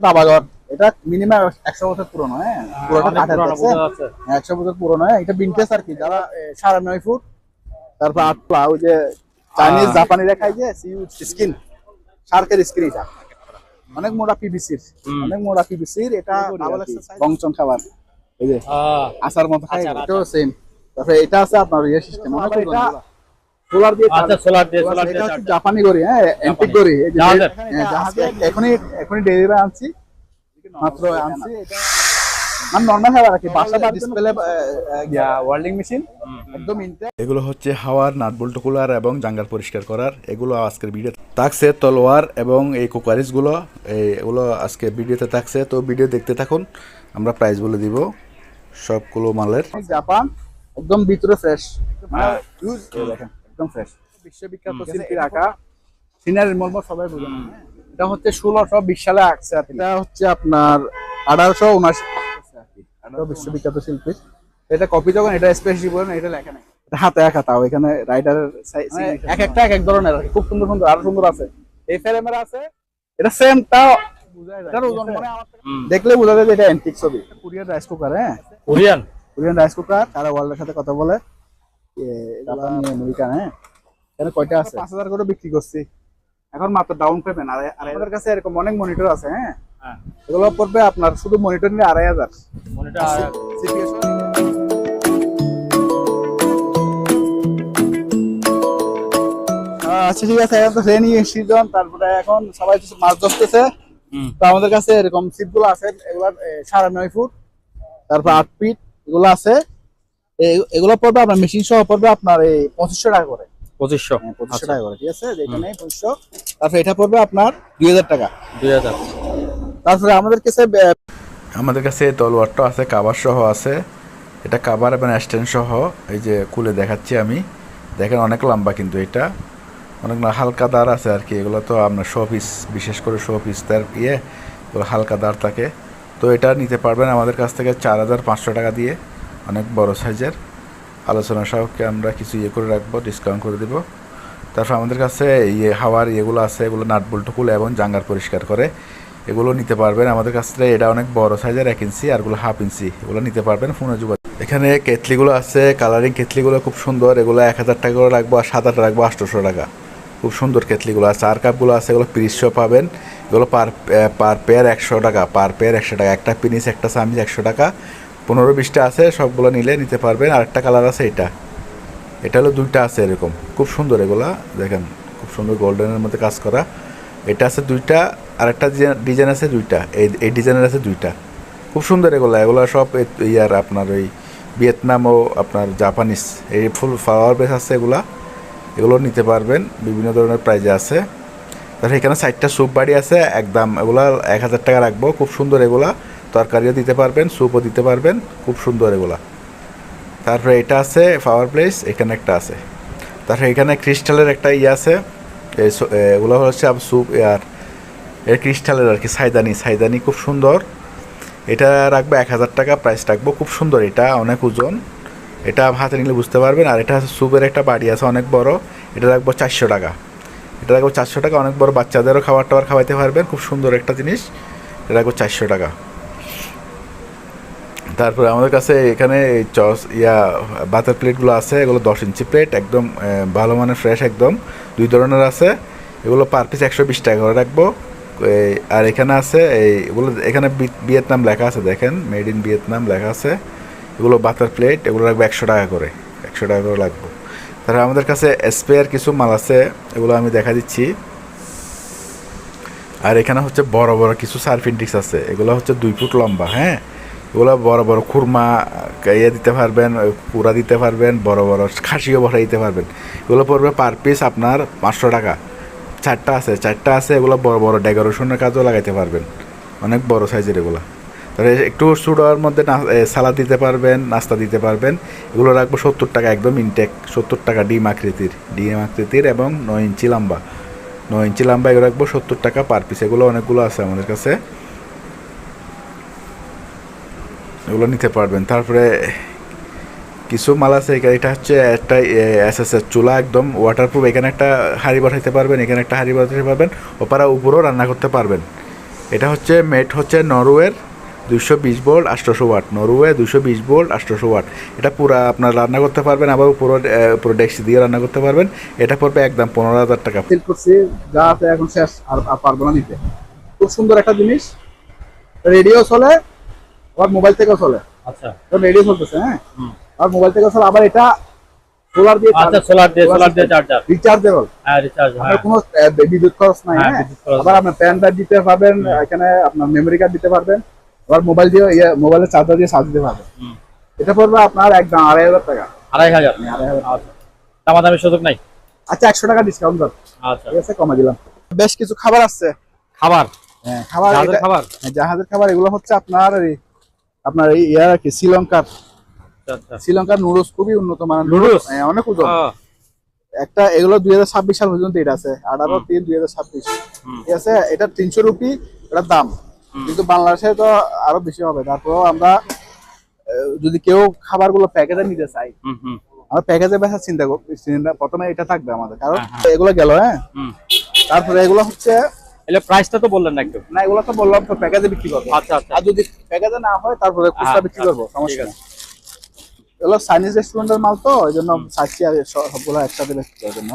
দাবাঘর এটা মিনিমাম একশো বছর পুরনো হ্যাঁ? দেখছেন? হ্যাঁ, একশো বছর পুরনো হ্যাঁ? এটা বিনটেজ আর কি যারা সাড়ে নয় ফুট তারপর আট পা ওই যে চাইনিজ জাপানিরা খাই যে স্কিন শার্কের স্কিন এটা। অনেক মোটা পিবিসির অনেক মোটা পিবিসির এটা বংচন খাবার। এই যে আচার মতো খাই এটাও সেম তারপরে এটা আছে আপনার ইয়ে সিস্টেম এটা সোলার দিয়ে আচ্ছা সোলার দিয়ে সোলার দিয়ে জাপানি গড়ি হ্যাঁ অ্যান্টিক গড়ি এই যে হ্যাঁ, জাহাজে এখনই ডেলিভারি আনছি। মাত্র আনছি। এটা মানে এগুলো হচ্ছে হাওয়ার নাটবল্ট কুলার এবং জাঙ্গার পরিষ্কার করার। এগুলো আজকের ভিডিও থাকছে তলোয়ার এবং এই কুকারিজগুলো এগুলো আজকে ভিডিওতে থাকছে। তো ভিডিও দেখতে থাকুন। আমরা প্রাইস বলে দিব সবগুলো মালের। জাপান একদম ভিতরে ফ্রেশ হ্যাঁ। দেখেন। একদম ফ্রেশ বিশ্ববিখ্যাত শিল্পীর আঁকা সিনারির মর্ম সবাই বুঝে না। এটা হচ্ছে ষোলোশো বিশ সালে আঁকছে এটা হচ্ছে আপনার আঠারোশো উনআশি। আঠারো বিশ্ববিখ্যাত শিল্পী এটা কপি যখন এটা স্পেশালি বলেন এটা লেখা নাই। এটা হাতে আঁকা তাও এখানে রাইটারের এক একটা এক এক ধরনের খুব সুন্দর সুন্দর আরও সুন্দর আছে। এই ফ্রেমের আছে এটা সেম তাও মনে দেখলে বোঝা যায় যে এটা অ্যান্টিক ছবি। কোরিয়ান রাইস কুকার হ্যাঁ? কোরিয়ান। কোরিয়ান রাইস কুকার তারা ওয়ার্ল্ডের সাথে কথা বলে। আমেরিকান হ্যাঁ? এখানে কয়টা আছে? পাঁচ হাজার করে বিক্রি করছি। এখন মাত্র ডাউন পেমেন্ট আর আমাদের কাছে এরকম অনেক মনিটর আছে হ্যাঁ? হ্যাঁ। এগুলো পড়বে আপনার শুধু মনিটর নিয়ে আড়াই হাজার। মনিটর আচ্ছা ঠিক আছে এখন তো রেনি সিজন তারপরে এখন সবাই তো মাছ ধরতেছে। তো আমাদের কাছে এরকম সিটগুলো আছে এগুলা সাড়ে নয় ফুট তারপর আট ফিট এগুলো আছে। এগুলো পড়বে আপনার মেশিন সহ পড়বে আপনার এই পঁচিশশো টাকা করে। পঁচিশশো। হ্যাঁ, পঁচিশশো টাকা করে ঠিক আছে? যেখানে পঁচিশশো। তারপরে এটা পড়বে আপনার দুই হাজার টাকা। দুই হাজার। তারপরে আমাদের কাছে আমাদের কাছে তলোয়ারটা আছে কাবার সহ আছে। এটা কাবার এবং স্ট্যান্ড সহ এই যে খুলে দেখাচ্ছি আমি। দেখেন অনেক লম্বা কিন্তু এটা। অনেক না হালকা দার আছে আর কি। এগুলো তো আপনার শো পিস বিশেষ করে শো পিস তার ইয়ে হালকা দার থাকে। তো এটা নিতে পারবেন আমাদের কাছ থেকে চার হাজার পাঁচশো টাকা দিয়ে। অনেক বড় সাইজের। আলোচনা সাহকে আমরা কিছু ইয়ে করে রাখব ডিসকাউন্ট করে দেবো। তারপর আমাদের কাছে ইয়ে হাওয়ার ইয়েগুলো আছে, এগুলো নাট বল্টু খুলে এবং জাঙ্গার পরিষ্কার করে। এগুলো নিতে পারবেন। আমাদের কাছ থেকে এটা অনেক বড় সাইজের, এক ইঞ্চি, আর এগুলো হাফ ইঞ্চি। এগুলো নিতে পারবেন ফোনে যোগাযোগ। এখানে কেতলিগুলো আছে কালারিং কেতলিগুলো খুব সুন্দর। এগুলো এক হাজার টাকা করে রাখব, আর সাত হাজার রাখব, আটশোশো টাকা। খুব সুন্দর কেতলিগুলো আছে। আর কাপগুলো আছে, এগুলো পিরিশশো পাবেন। এগুলো পার পার পেয়ার একশো টাকা, পার পেয়ার একশো টাকা। একটা পিনিস একটা চামিচ একশো টাকা। পনেরো বিশটা আছে, সবগুলো নিলে নিতে পারবেন। আর একটা কালার আছে এটা। এটা হলো দুইটা আছে এরকম। খুব সুন্দর এগুলা। দেখেন, খুব সুন্দর গোল্ডেনের মধ্যে কাজ করা। এটা আছে দুইটা আর একটা ডিজাইন আছে দুইটা। এই এই ডিজাইনের আছে দুইটা। খুব সুন্দর এগুলা। এগুলা সব ইয়ার আপনার ওই ভিয়েতনাম ও আপনার জাপানিজ। এই ফুল ফ্লাওয়ার বেস আছে এগুলা। এগুলো নিতে পারবেন। বিভিন্ন ধরনের প্রাইজে আছে। তারপরে এখানে চারটা স্যুপ বাড়ি আছে। একদম এগুলা এক হাজার টাকা রাখব। খুব সুন্দর এগুলা। তরকারিও দিতে পারবেন স্যুপও দিতে পারবেন, খুব সুন্দর এগুলা। তারপরে এটা আছে পাওয়ার প্লেস এখানে একটা আছে। তারপরে এখানে ক্রিস্টালের একটা ইয়ে আছে এগুলো হচ্ছে স্যুপ আর এর ক্রিস্টালের আর কি, সাইদানি। সাইদানি খুব সুন্দর। এটা রাখব এক হাজার টাকা প্রাইস রাখব, খুব সুন্দর এটা, অনেক ওজন। এটা হাতে নিলে বুঝতে পারবেন। আর এটা স্যুপের একটা বাড়ি আছে, অনেক বড়। এটা রাখব চারশো টাকা। এটা রাখব চারশো টাকা, অনেক বড় বাচ্চাদেরও খাবার টাবার খাওয়াইতে পারবেন, খুব সুন্দর একটা জিনিস। এটা রাখব চারশো টাকা। তারপরে আমাদের কাছে এখানে চস, ইয়া বাতার প্লেটগুলো আছে, এগুলো দশ ইঞ্চি প্লেট একদম ভালো মানের ফ্রেশ একদম। দুই ধরনের আছে, এগুলো পার পিস একশো বিশ টাকা করে রাখব। আর এখানে আছে, এই, এগুলো, এখানে ভিয়েতনাম লেখা আছে, দেখেন মেড ইন ভিয়েতনাম লেখা আছে। এগুলো বাতার প্লেট এগুলো রাখব একশো টাকা করে, একশো টাকা করে লাগবো তারপরে আমাদের কাছে স্পেয়ার কিছু মাল আছে, এগুলো আমি দেখা দিচ্ছি। আর এখানে হচ্ছে বড় বড় কিছু সার্ফিন ডিক্স আছে, এগুলো হচ্ছে দুই ফুট লম্বা হ্যাঁ? এগুলো বড় বড় খুরমা ইয়ে দিতে পারবেন পুরা দিতে পারবেন, বড় বড় খাসিও বসাই দিতে পারবেন। এগুলো পড়বে পার পিস আপনার পাঁচশো টাকা। চারটা আছে চারটা আছে, এগুলো বড় বড় ডেকোরেশনের কাজেও লাগাইতে পারবেন। অনেক বড় সাইজের এগুলো। তাহলে একটু সুডোর মধ্যে সালাদ দিতে পারবেন, নাস্তা দিতে পারবেন। এগুলো রাখব সত্তর টাকা একদম ইনটেক সত্তর টাকা ডিম আকৃতির ডিম আকৃতির এবং নয় ইঞ্চি লম্বা। নয় ইঞ্চি লম্বা এগুলো রাখব সত্তর টাকা পার পিস এগুলো অনেকগুলো আছে আমাদের কাছে। এগুলো নিতে পারবেন। তারপরে কিছু মাল আছে, এখানে এটা হচ্ছে একটা এস এস চুলা একদম ওয়াটারপ্রুফ এখানে একটা হাঁড়ি বসাইতে পারবেন, এখানে একটা হাঁড়ি বসাইতে পারবেন, ওপারা উপরেও রান্না করতে পারবেন। এটা হচ্ছে মেট হচ্ছে নরওয়ের দুশো বিশ ভোল্ট আটশোশো ওয়াট নরওয়ে দুশো বিশ ভোল্ট আটশোশো ওয়াট এটা পুরো আপনার রান্না করতে পারবেন, আবার পুরো পুরো ডেক্সি দিয়ে রান্না করতে পারবেন। এটা পড়বে একদম পনেরো হাজার টাকা। সেল করছি, যা এখন শেষ আর পারব না নিতে। খুব সুন্দর একটা জিনিস। রেডিও চলে আবার মোবাইল থেকেও চলে। আচ্ছা। রেডিও চলতেছে হ্যাঁ? আর মোবাইল থেকেও চলে আবার এটা সোলার দিয়ে আচ্ছা সোলার দিয়ে সোলার দিয়ে চার্জার রিচার্জেবল হ্যাঁ রিচার্জ হ্যাঁ। কোনো বিদ্যুৎ খরচ নাই হ্যাঁ, হ্যাঁ? আবার আপনার প্যান কার্ড দিতে পারবেন এখানে আপনার মেমরি কার্ড দিতে পারবেন আবার মোবাইল দিয়ে ইয়ে মোবাইলের চার্জার দিয়ে চার্জ দিতে পারবেন। এটা পড়বে আপনার একদম আড়াই হাজার টাকা। আড়াই হাজার? আড়াই হাজার আচ্ছা। দামাদামি সুযোগ নাই? আচ্ছা একশো টাকা ডিসকাউন্ট দাও আচ্ছা। ঠিক আছে কমে দিলাম। বেশ কিছু খাবার আসছে। খাবার? হ্যাঁ খাবার জাহাজের খাবার? হ্যাঁ, জাহাজের খাবার এগুলো হচ্ছে আপনার আপনার এই ইয়ার আর কি শ্রীলঙ্কার। আচ্ছা আচ্ছা। শ্রীলঙ্কার নুডলস খুবই উন্নত মানের নুডলস? হ্যাঁ, অনেক ওজন। একটা এগুলো দুই হাজার ছাব্বিশ সাল পর্যন্ত এটা আছে। আঠারো তিন দুই হাজার ছাব্বিশ। ঠিক আছে? এটা তিনশো রুপি এটার দাম। কিন্তু বাংলাদেশে তো আরও বেশি হবে। তারপরেও আমরা যদি কেউ খাবারগুলো প্যাকেজে নিতে চাই আমরা প্যাকেজে বেচার চিন্তা করব প্রথমে এটা থাকবে আমাদের। কারণ হ্যাঁ, এগুলো গেল হ্যাঁ? তারপরে এগুলো হচ্ছে এলে প্রাইসটা তো বললেন না একটু। না এগুলো তো বললাম তো প্যাকেজে বিক্রি করব। আচ্ছা আচ্ছা। আর যদি প্যাকেজে না হয় তারপরে খুচরা বিক্রি করব আচ্ছা, সমস্যা নেই। এগুলো চাইনিজ রেস্টুরেন্টের মাল তো ওই জন্য চাচ্ছি আর সব- সবগুলো একসাথে বিক্রি করার জন্য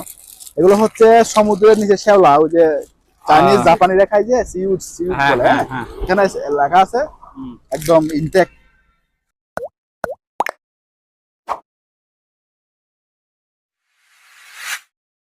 এগুলো হচ্ছে সমুদ্রের নিচে শেওলা ওই যে চাইনিজ। জাপানিরা খাই যে সিউড সিউড হ্যাঁ, বলে হ্যাঁ, হ্যাঁ? হ্যাঁ। এখানে লেখা আছে একদম ইনটেক্ট